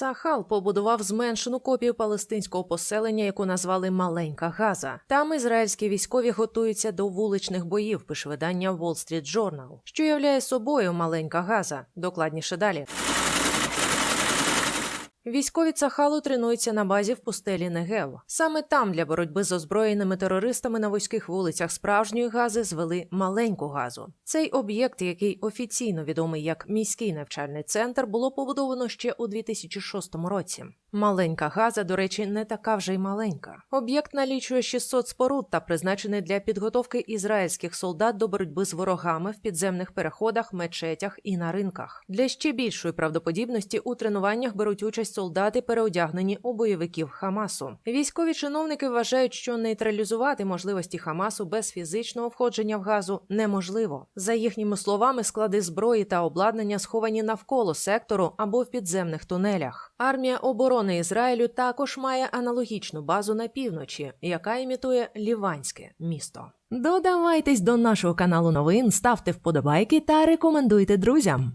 Цахал побудував зменшену копію палестинського поселення, яку назвали Маленька Газа. Там ізраїльські військові готуються до вуличних боїв, пише видання Wall Street Journal, що являє собою маленька Газа. Докладніше далі. Військові Цахалу тренуються на базі в пустелі Негев. Саме там для боротьби з озброєними терористами на вузьких вулицях справжньої гази звели маленьку газу. Цей об'єкт, який офіційно відомий як міський навчальний центр, було побудовано ще у 2006 році. Маленька газа, до речі, не така вже й маленька. Об'єкт налічує 600 споруд та призначений для підготовки ізраїльських солдат до боротьби з ворогами в підземних переходах, мечетях і на ринках. Для ще більшої правдоподібності у тренуваннях беруть участь солдати, переодягнені у бойовиків Хамасу. Військові чиновники вважають, що нейтралізувати можливості Хамасу без фізичного входження в газу неможливо. За їхніми словами, склади зброї та обладнання сховані навколо сектору або в підземних тунелях. Армія оборони Ізраїлю також має аналогічну базу на півночі, яка імітує Ліванське місто. Додавайтесь до нашого каналу новин, ставте вподобайки та рекомендуйте друзям.